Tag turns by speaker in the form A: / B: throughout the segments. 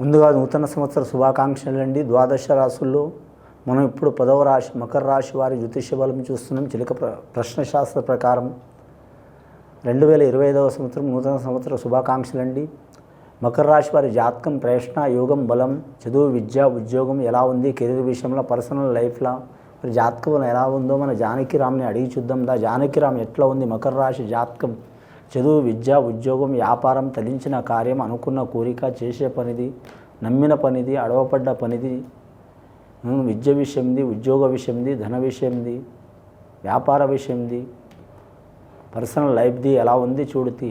A: ముందుగా నూతన సంవత్సర శుభాకాంక్షలు అండి. ద్వాదశ రాసుల్లో మనం ఇప్పుడు పదవ రాశి మకర రాశి వారి జ్యోతిష్య బలం చూస్తున్నాం. చిలక ప్ర ప్రశ్నశాస్త్ర ప్రకారం రెండు వేల ఇరవై ఐదవ సంవత్సరం నూతన సంవత్సర శుభాకాంక్షలు అండి. మకర రాశి వారి జాతకం ప్రయత్న యోగం బలం చదువు విద్య ఉద్యోగం ఎలా ఉంది కెరీర్ విషయంలో పర్సనల్ లైఫ్లో మరి జాతకం ఎలా ఉందో మన జానకిరామ్ని అడిగి చూద్దాం దా. జానకిరామ్ ఎట్లా ఉంది? మకర రాశి జాతకం చదువు విద్య ఉద్యోగం వ్యాపారం తలించిన కార్యం అనుకున్న కోరిక చేసే పనిది నమ్మిన పనిది అడవపడ్డ పనిది విద్య విషయంది ఉద్యోగ విషయంది ధన విషయంది వ్యాపార విషయంది పర్సనల్ లైఫ్ది ఎలా ఉంది చూడుతి.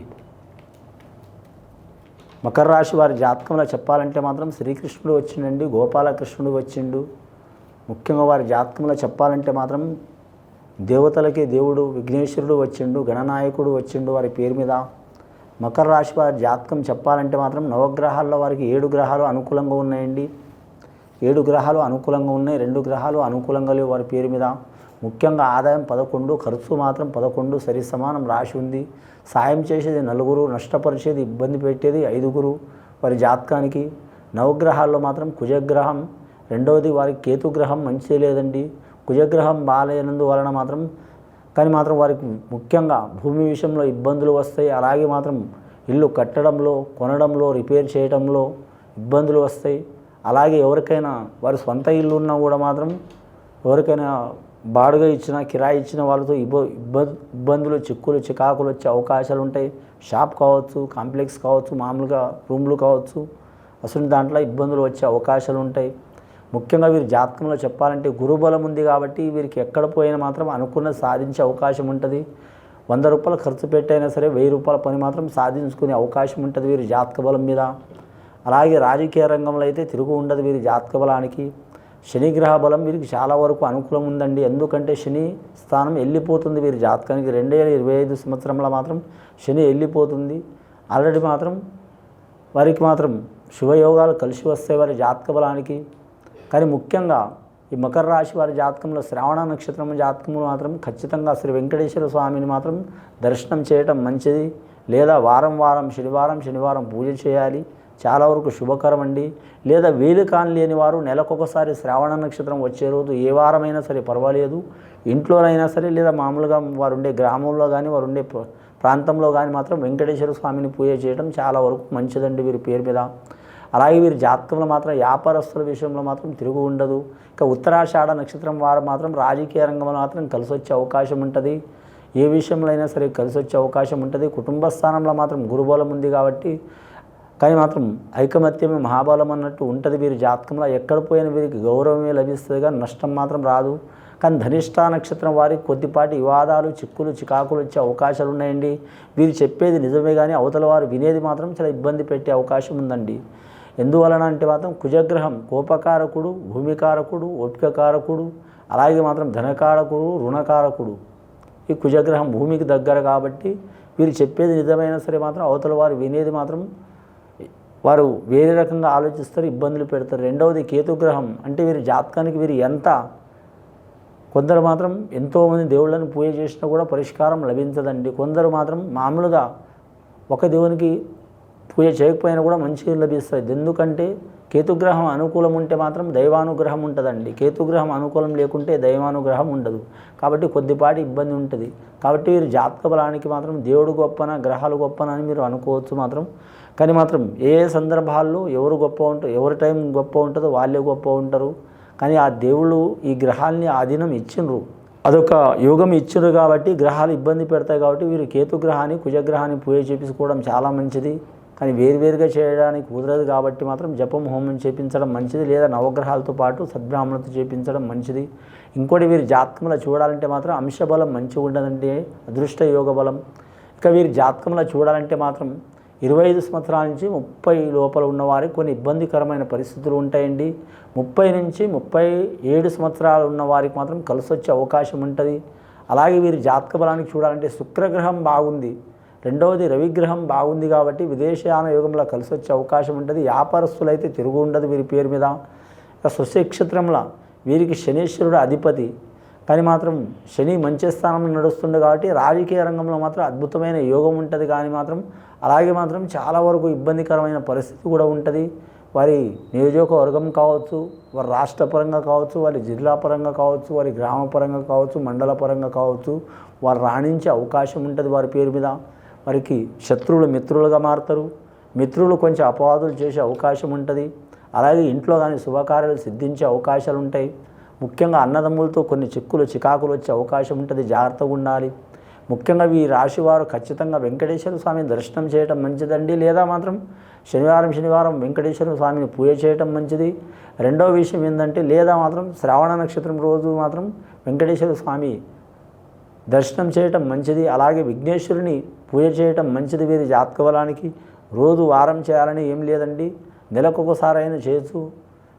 A: మకర రాశి వారి జాతకంలో చెప్పాలంటే మాత్రం శ్రీకృష్ణుడు వచ్చిండండి గోపాలకృష్ణుడు వచ్చిండు. ముఖ్యంగా వారి జాతకంలో చెప్పాలంటే మాత్రం దేవతలకి దేవుడు విఘ్నేశ్వరుడు వచ్చిండు గణనాయకుడు వచ్చిండు వారి పేరు మీద మకర రాశి వారి జాతకం చెప్పాలంటే మాత్రం నవగ్రహాల్లో వారికి ఏడు గ్రహాలు అనుకూలంగా ఉన్నాయండి. ఏడు గ్రహాలు అనుకూలంగా ఉన్నాయి రెండు గ్రహాలు అనుకూలంగా లేవు వారి పేరు మీద. ముఖ్యంగా ఆదాయం పదకొండు ఖర్చు మాత్రం పదకొండు సరి సమానం రాశి ఉంది. సాయం చేసేది నలుగురు నష్టపరిచేది ఇబ్బంది పెట్టేది ఐదుగురు వారి జాతకానికి. నవగ్రహాల్లో మాత్రం కుజగ్రహం రెండవది వారికి కేతుగ్రహం మంచి లేదండి. కుజగ్రహం బాగాలేనందు వలన మాత్రం కానీ మాత్రం వారికి ముఖ్యంగా భూమి విషయంలో ఇబ్బందులు వస్తాయి. అలాగే మాత్రం ఇల్లు కట్టడంలో కొనడంలో రిపేర్ చేయడంలో ఇబ్బందులు వస్తాయి. అలాగే ఎవరికైనా వారి సొంత ఇల్లు ఉన్నా కూడా మాత్రం ఎవరికైనా బాడుగ ఇచ్చిన కిరాయి ఇచ్చిన వాళ్ళతో ఇబ్బ ఇబ్బ ఇబ్బందులు చిక్కులు చికాకులు వచ్చే అవకాశాలు ఉంటాయి. షాప్ కావచ్చు కాంప్లెక్స్ కావచ్చు మామూలుగా రూమ్లు కావచ్చు. అసలు దాంట్లో ఇబ్బందులు వచ్చే అవకాశాలు ఉంటాయి. ముఖ్యంగా వీరి జాతకంలో చెప్పాలంటే గురుబలం ఉంది కాబట్టి వీరికి ఎక్కడ పోయినా మాత్రం అనుకున్నది సాధించే అవకాశం ఉంటుంది. వంద రూపాయలు ఖర్చు పెట్టైనా సరే వెయ్యి రూపాయల పని మాత్రం సాధించుకునే అవకాశం ఉంటుంది వీరి జాతక బలం మీద. అలాగే రాజకీయ రంగంలో అయితే తిరుగు ఉండదు వీరి జాతక బలానికి. శని గ్రహ బలం వీరికి చాలా వరకు అనుకూలం ఉందండి. ఎందుకంటే శని స్థానం వెళ్ళిపోతుంది వీరి జాతకానికి. రెండు వేల ఇరవై ఐదు సంవత్సరంలో మాత్రం శని వెళ్ళిపోతుంది ఆల్రెడీ మాత్రం వారికి మాత్రం శుభయోగాలు కలిసి వస్తాయి వారి జాతక బలానికి. కానీ ముఖ్యంగా ఈ మకర రాశి వారి జాతకంలో శ్రావణ నక్షత్రం జాతకంలో మాత్రం ఖచ్చితంగా శ్రీ వెంకటేశ్వర స్వామిని మాత్రం దర్శనం చేయటం మంచిది. లేదా వారం వారం శనివారం శనివారం పూజ చేయాలి. చాలా వరకు శుభకరం అండి. లేదా వీలు కాని లేని వారు నెలకొకసారి శ్రావణ నక్షత్రం వచ్చే రోజు ఏ వారమైనా సరే పర్వాలేదు. ఇంట్లోనైనా సరే లేదా మామూలుగా వారు ఉండే గ్రామంలో కానీ వారు ఉండే ప్ర- ప్రాంతంలో కానీ మాత్రం వెంకటేశ్వర స్వామిని పూజ చేయడం చాలా వరకు మంచిదండి వీరి పేరు మీద. అలాగే వీరి జాతకంలో మాత్రం వ్యాపారస్తుల విషయంలో మాత్రం తిరుగు ఉండదు. ఇక ఉత్తరాషాఢ నక్షత్రం వారు మాత్రం రాజకీయ రంగంలో మాత్రం కలిసి వచ్చే అవకాశం ఉంటుంది. ఏ విషయంలో అయినా సరే కలిసి వచ్చే అవకాశం ఉంటుంది. కుటుంబ స్థానంలో మాత్రం గురుబలం ఉంది కాబట్టి కానీ మాత్రం ఐకమత్యమే మహాబలం అన్నట్టు ఉంటుంది వీరి జాతకంలో. ఎక్కడ పోయిన వీరికి గౌరవమే లభిస్తుంది కానీ నష్టం మాత్రం రాదు. కానీ ధనిష్ట నక్షత్రం వారికి కొద్దిపాటి వివాదాలు చిక్కులు చికాకులు వచ్చే అవకాశాలు ఉన్నాయండి. వీరు చెప్పేది నిజమే కానీ అవతల వారు వినేది మాత్రం చాలా ఇబ్బంది పెట్టే అవకాశం ఉందండి. ఎందువలన అంటే మాత్రం కుజగ్రహం కోపకారకుడు భూమికారకుడు ఓపికకారకుడు అలాగే మాత్రం ధనకారకుడు రుణకారకుడు. ఈ కుజగ్రహం భూమికి దగ్గర కాబట్టి వీరు చెప్పేది నిజమైనా సరే మాత్రం అవతల వారు వినేది మాత్రం వారు వేరే రకంగా ఆలోచిస్తారు ఇబ్బందులు పెడతారు. రెండవది కేతుగ్రహం అంటే వీరి జాతకానికి వీరు ఎంత కొందరు మాత్రం ఎంతోమంది దేవుళ్ళని పూజ చేసినా కూడా పరిష్కారం లభించదండి. కొందరు మాత్రం మామూలుగా ఒక దేవునికి పూజ చేయకపోయినా కూడా మంచిగా లభిస్తుంది. ఎందుకంటే కేతుగ్రహం అనుకూలం ఉంటే మాత్రం దైవానుగ్రహం ఉంటుందండి. కేతుగ్రహం అనుకూలం లేకుంటే దైవానుగ్రహం ఉండదు. కాబట్టి కొద్దిపాటి ఇబ్బంది ఉంటుంది. కాబట్టి మీరు జాతక బలానికి మాత్రం దేవుడు గొప్పన గ్రహాలు గొప్పన అని మీరు అనుకోవచ్చు మాత్రం. కానీ మాత్రం ఏ సందర్భాల్లో ఎవరు గొప్ప ఉంటారు ఎవరి టైం గొప్ప ఉంటుందో వాళ్ళే గొప్ప ఉంటారు. కానీ ఆ దేవుళ్ళు ఈ గ్రహాల్ని ఆధీనం ఇచ్చిండ్రు. అదొక యోగం ఇచ్చిండ్రు కాబట్టి గ్రహాలు ఇబ్బంది పెడతాయి కాబట్టి వీరు కేతుగ్రహాన్ని కుజగ్రహాన్ని పూజ చేపించుకోవడం చాలా మంచిది. కానీ వేరువేరుగా చేయడానికి కుదరదు కాబట్టి మాత్రం జపం హోమం చేపించడం మంచిది లేదా నవగ్రహాలతో పాటు సద్బ్రాహ్మణులతో చేపించడం మంచిది. ఇంకోటి వీరి జాతకంలో చూడాలంటే మాత్రం అంశబలం మంచిగా ఉండదంటే అదృష్ట యోగ బలం. ఇక వీరి జాతకంలో చూడాలంటే మాత్రం ఇరవై ఐదు సంవత్సరాల నుంచి ముప్పై లోపల ఉన్నవారికి కొన్ని ఇబ్బందికరమైన పరిస్థితులు ఉంటాయండి. ముప్పై నుంచి ముప్పై ఏడు సంవత్సరాలు ఉన్న వారికి మాత్రం కలిసి వచ్చే అవకాశం ఉంటుంది. అలాగే వీరి జాతక బలానికి చూడాలంటే శుక్రగ్రహం బాగుంది. రెండవది రవిగ్రహం బాగుంది కాబట్టి విదేశయాన యోగంలో కలిసి వచ్చే అవకాశం ఉంటుంది. వ్యాపారస్తులు అయితే తిరుగు ఉండదు వీరి పేరు మీద. ఇక వీరికి శనీశ్వరుడు అధిపతి. కానీ మాత్రం శని మంచి స్థానంలో నడుస్తుంది కాబట్టి రాజకీయ రంగంలో మాత్రం అద్భుతమైన యోగం ఉంటుంది. కానీ మాత్రం అలాగే మాత్రం చాలా వరకు ఇబ్బందికరమైన పరిస్థితి కూడా ఉంటుంది. వారి నియోజకవర్గం కావచ్చు వారి రాష్ట్ర పరంగా కావచ్చు వారి జిల్లా పరంగా కావచ్చు వారి గ్రామ పరంగా కావచ్చు మండల పరంగా కావచ్చు వారు రాణించే అవకాశం ఉంటుంది వారి పేరు మీద. వారికి శత్రువులు మిత్రులుగా మారుతారు. మిత్రులు కొంచెం అపవాదులు చేసే అవకాశం ఉంటుంది. అలాగే ఇంట్లో కానీ శుభకార్యాలు సిద్ధించే అవకాశాలు ఉంటాయి. ముఖ్యంగా అన్నదమ్ములతో కొన్ని చిక్కులు చికాకులు వచ్చే అవకాశం ఉంటుంది. జాగ్రత్తగా ఉండాలి. ముఖ్యంగా ఈ రాశి వారు ఖచ్చితంగా వెంకటేశ్వర స్వామిని దర్శనం చేయటం మంచిదండి లేదా మాత్రం శనివారం శనివారం వెంకటేశ్వర స్వామిని పూజ చేయటం మంచిది? రెండవ విషయం ఏంటంటే లేదా మాత్రం శ్రావణ నక్షత్రం రోజు మాత్రం వెంకటేశ్వర స్వామి దర్శనం చేయటం మంచిది. అలాగే విఘ్నేశ్వరుని పూజ చేయటం మంచిది. వీరి జాతకబలానికి రోజు వారం చేయాలని ఏం లేదండి. నెలకొకసారి అయినా చేయొచ్చు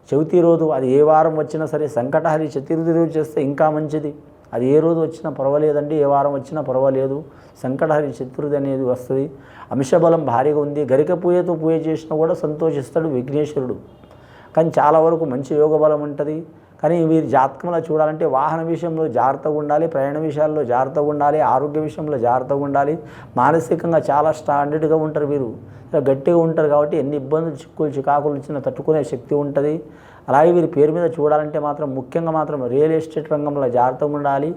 A: చవితి రోజు అది ఏ వారం వచ్చినా సరే సంకటహరి చతుర్థి రోజు చేస్తే ఇంకా మంచిది. అది ఏ రోజు వచ్చినా పర్వాలేదండి. ఏ వారం వచ్చినా పర్వాలేదు. సంకటహరి చతుర్థి అనేది వస్తుంది. అంశబలం భారీగా ఉంది. గరిక పూజతో పూజ చేసినా కూడా సంతోషిస్తాడు విఘ్నేశ్వరుడు. కానీ చాలా వరకు మంచి యోగ బలం ఉంటుంది. కానీ వీరి జాతకంలో చూడాలంటే వాహన విషయంలో జాగ్రత్తగా ఉండాలి ప్రయాణ విషయాల్లో జాగ్రత్తగా ఉండాలి ఆరోగ్య విషయంలో జాగ్రత్తగా ఉండాలి. మానసికంగా చాలా స్టాండర్డ్గా ఉంటారు వీరు. గట్టిగా ఉంటారు కాబట్టి ఎన్ని ఇబ్బందులు చిక్కులు చికాకులు వచ్చినా తట్టుకునే శక్తి ఉంటుంది. అలాగే వీరి పేరు మీద చూడాలంటే మాత్రం ముఖ్యంగా మాత్రం రియల్ ఎస్టేట్ రంగంలో జాగ్రత్తగా ఉండాలి.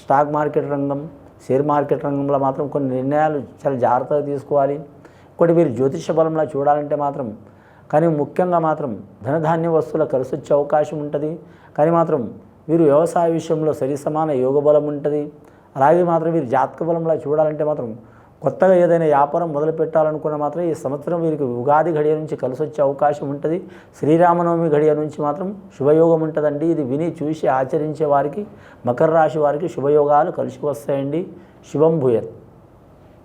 A: స్టాక్ మార్కెట్ రంగం షేర్ మార్కెట్ రంగంలో మాత్రం కొన్ని నిర్ణయాలు చాలా జాగ్రత్తగా తీసుకోవాలి. ఇంకోటి వీరు జ్యోతిష బలంలో చూడాలంటే మాత్రం కానీ ముఖ్యంగా మాత్రం ధనధాన్య వస్తువుల కలిసి వచ్చే అవకాశం ఉంటుంది. కానీ మాత్రం వీరు వ్యవసాయ విషయంలో సరి సమాన యోగ బలం ఉంటుంది. అలాగే మాత్రం వీరు జాతక బలంలా చూడాలంటే మాత్రం కొత్తగా ఏదైనా వ్యాపారం మొదలు పెట్టాలనుకున్న మాత్రం ఈ సంవత్సరం వీరికి ఉగాది గడియ నుంచి కలిసి వచ్చే అవకాశం ఉంటుంది. శ్రీరామనవమి గడియ నుంచి మాత్రం శుభయోగం ఉంటుందండి. ఇది విని చూసి ఆచరించే వారికి మకర రాశి వారికి శుభయోగాలు కలిసి వస్తాయండి. శుభం భూయత్.